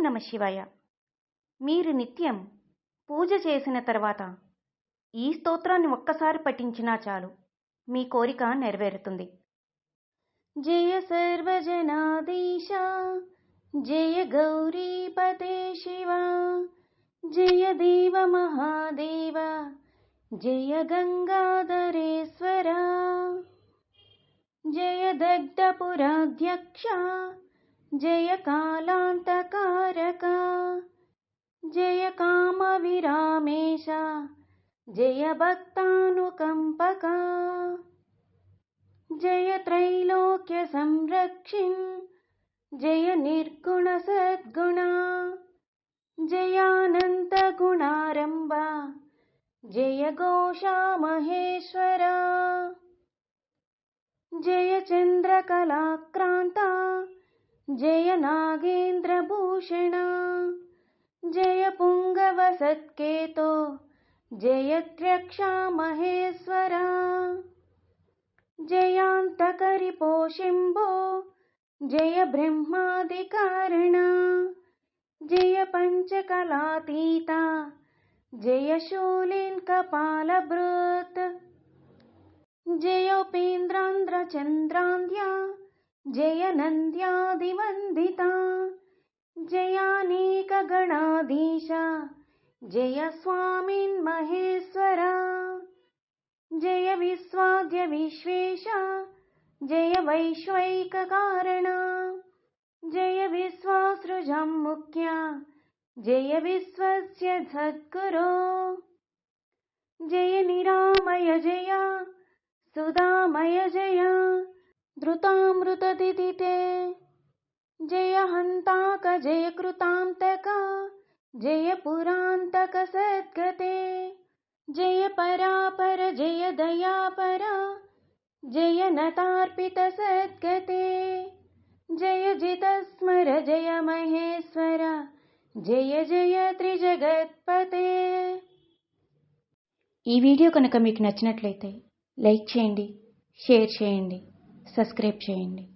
నమ శివాయ. మీరు నిత్యం పూజ చేసిన తర్వాత ఈ స్తోత్రాన్ని ఒక్కసారి పఠించినా చాలు. మీ కోరిక నెరవేరుతుంది. జయ సర్వజనాదీశ జయ గౌరీపతే శివ జయ దేవ మహాదేవ జయ గంగాధరేశ్వర జయ దగ్ధపురాధ్యక్ష जय कालान्तकारका जय कामविरामेशा जय भक्तानुकम्पका जयत्रैलोक्यसंरक्षिन्। जय निर्गुणसद्गुणा जयानन्दगुणारम्भा जय गोषा महेश्वरा जयचन्द्रकलाक्रान्ता। जय नागेन्द्रभूषण जय पुङ्गवसत्केतो जय त्र्यक्षा महेश्वरा जयान्तकरिपोशिम्भो जय ब्रह्मादिकारिणा। जय पञ्चकलातीता। जय शूलिन्कपालभृत्। जयोपेन्द्रान्द्रचन्द्रान्ध्या जय नन्द्यादिवन्दिता जयानेकगणाधीश। जय स्वामिन्महेश्वरा जय विश्वाद्य विश्वेश जय वैश्वैककारणा जय विश्वासृजं मुख्या जय विश्वस्य सद्गुरो जय निरामय जय सुधामय जय धृतामृतदिदिते जय हन्ताक जय कृतान्तक जय पुरान्तक सद्गते जय परापर जय दयापर जय नतार्पित सद्गते जय जितस्मर जय महेश्वर జయ జయ త్రిజగత్పతే ఈ వీడియో కనుక మీకు నచ్చినట్లయితే లైక్ చేయండి షేర్ చేయండి సబ్స్క్రైబ్ చేయండి.